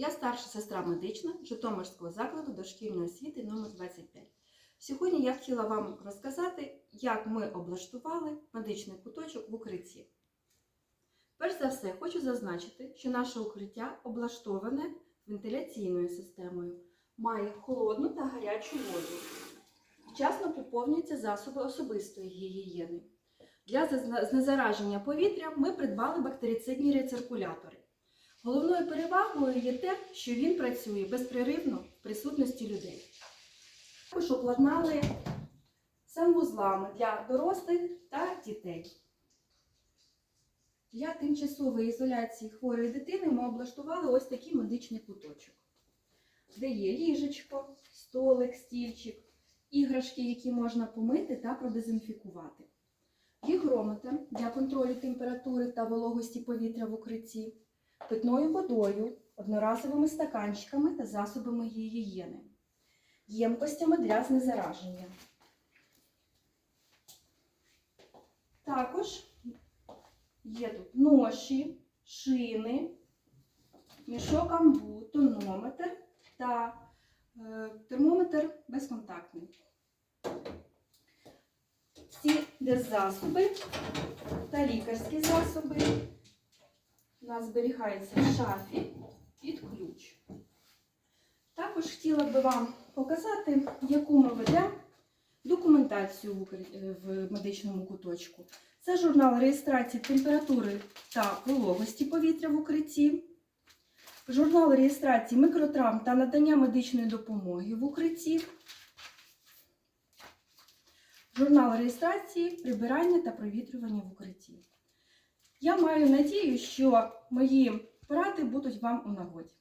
Я старша сестра медична Житомирського закладу дошкільної освіти номер 25. Сьогодні я хотіла вам розказати, як ми облаштували медичний куточок в укритті. Перш за все, хочу зазначити, що наше укриття облаштоване вентиляційною системою, має холодну та гарячу воду. Вчасно поповнюються засоби особистої гігієни. Для знезараження повітря ми придбали бактерицидні рециркулятори. Головною перевагою є те, що він працює безперервно в присутності людей. Також обладнали санвузлами для дорослих та дітей. Для тимчасової ізоляції хворої дитини ми облаштували ось такий медичний куточок, де є ліжечко, столик, стільчик, іграшки, які можна помити та продезінфікувати, гігрометр для контролю температури та вологості повітря в укритті, питною водою, одноразовими стаканчиками та засобами гігієни, ємкостями для знезараження. Також є тут ноші, шини, мішок амбу, тонометр та е, термометр безконтактний. Всі деззасоби та лікарські засоби у нас зберігаються в шафі під ключ. Також хотіла би вам показати, яку ми ведемо документацію в в медичному куточку. Це журнал реєстрації температури та вологості повітря в укритті, журнал реєстрації мікротравм та надання медичної допомоги в укритті, журнал реєстрації прибирання та провітрювання в укритті. Я маю надію, що мої поради будуть вам у нагоді.